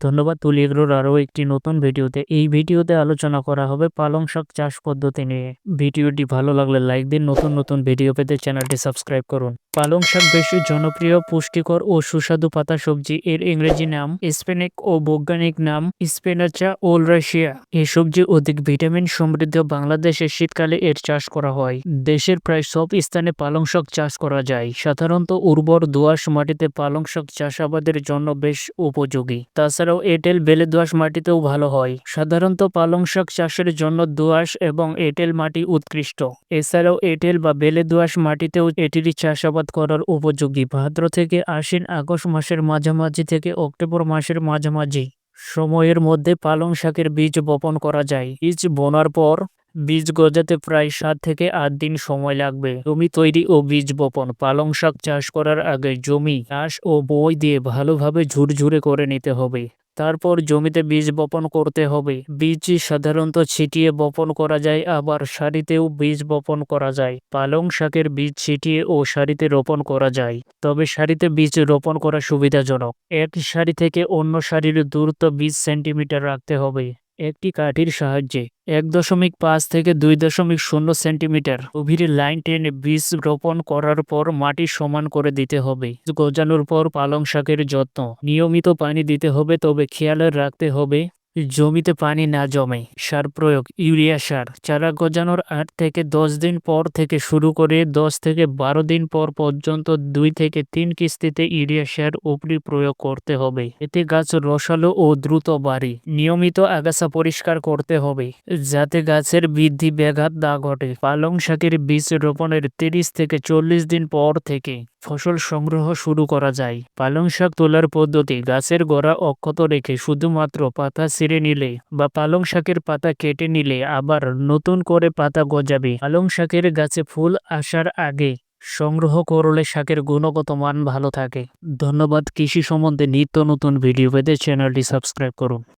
ধন্যবাদ তুলি এগ্রোর আরও একটি নতুন ভিডিওতে। এই ভিডিওতে আলোচনা করা হবে পালং শাক চাষ পদ্ধতি নিয়ে। ভিডিওটি ভালো লাগলে লাইক দিন, নতুন নতুন ভিডিও পেতে চ্যানেলটি সাবস্ক্রাইব করুন। পালং শাক বেশি জনপ্রিয়, পুষ্টিকর ও সুস্বাদু পাতা সবজি এর ইংরেজি নাম স্পেনিক ও বৈজ্ঞানিক নাম স্পেনাচা ওল রাশিয়া এই সবজি অধিক ভিটামিন সমৃদ্ধ বাংলাদেশে শীতকালে এর চাষ করা হয়। দেশের প্রায় সব স্থানে পালং শাক চাষ করা যায়। সাধারণত উর্বর দোআঁশ মাটিতে পালং শাক চাষাবাদের জন্য বেশ উপযোগী। তাছাড়াও এঁটেল বেলে দোআঁশ মাটিতেও ভালো হয়। সাধারণত পালং শাক চাষের জন্য দোআঁশ এবং এঁটেল মাটি উৎকৃষ্ট। এছাড়াও এঁটেল বা বেলে দোআঁশ মাটিতেও এটির চাষাবাদ করার উপযোগী। ভাদ্র থেকে আশ্বিন আগস্ট মাসের মাঝামাঝি থেকে অক্টোবর মাসের মাঝামাঝি সময়ের মধ্যে পালং শাকের বীজ বপন করা যায়। বীজ বোনার পর বীজ গজাতে প্রায় সাত থেকে আট দিন সময় লাগবে। জমি তৈরি ও বীজ বপন, পালং শাক চাষ করার আগে জমি, ঘাস ও বই দিয়ে ভালোভাবে ঝুরঝুরে করে নিতে হবে। তারপর জমিতে বীজ বপন করতে হবে। বীজ সাধারণত ছিটিয়ে বপন করা যায়, আবার সারিতেও বীজ বপন করা যায়। পালং শাকের বীজ ছিটিয়ে ও সারিতে রোপণ করা যায়। তবে সারিতে বীজ রোপণ করা সুবিধাজনক। এক সারি থেকে অন্য সারির দূরত্ব বিশ সেন্টিমিটার রাখতে হবে। একটি কাঠির সাহায্যে এক দশমিক পাঁচ থেকে দুই দশমিক শূন্য সেন্টিমিটার গভীরে লাইন টেনে বীজ রোপণ করার পর মাটি সমান করে দিতে হবে। গজানোর পর পালং শাকের যত্ন। নিয়মিত পানি দিতে হবে, তবে খেয়াল রাখতে হবে জমিতে পানি না জমে, সার প্রয়োগ, ইউরিয়া সার। চারা গজানোর আট থেকে দশ দিন পর থেকে শুরু করে দশ থেকে বারো দিন পর পর্যন্ত দুই থেকে তিন কিস্তিতে ইউরিয়া সার উপরি প্রয়োগ করতে হবে। এতে গাছ রসালো ও দ্রুত বাড়ে। নিয়মিত আগাছা পরিষ্কার করতে হবে, যাতে গাছের বৃদ্ধি ব্যাঘাত না ঘটে। পালং শাকের বীজ রোপণের তিরিশ থেকে চল্লিশ দিন পর থেকে ফসল সংগ্রহ শুরু করা যায়। পালং শাক তোলার পদ্ধতি গাছের গোড়া অক্ষত রেখে শুধুমাত্র পাতা ছিঁড়ে নিলে বা পালং শাকের পাতা কেটে নিলে আবার নতুন করে পাতা গজাবে। পালং শাকের গাছে ফুল আসার আগে সংগ্রহ করলে শাকের গুণগত মান ভালো থাকে। ধন্যবাদ। কৃষি সম্বন্ধে নিত্য নতুন ভিডিও পেতে চ্যানেলটি সাবস্ক্রাইব করুন।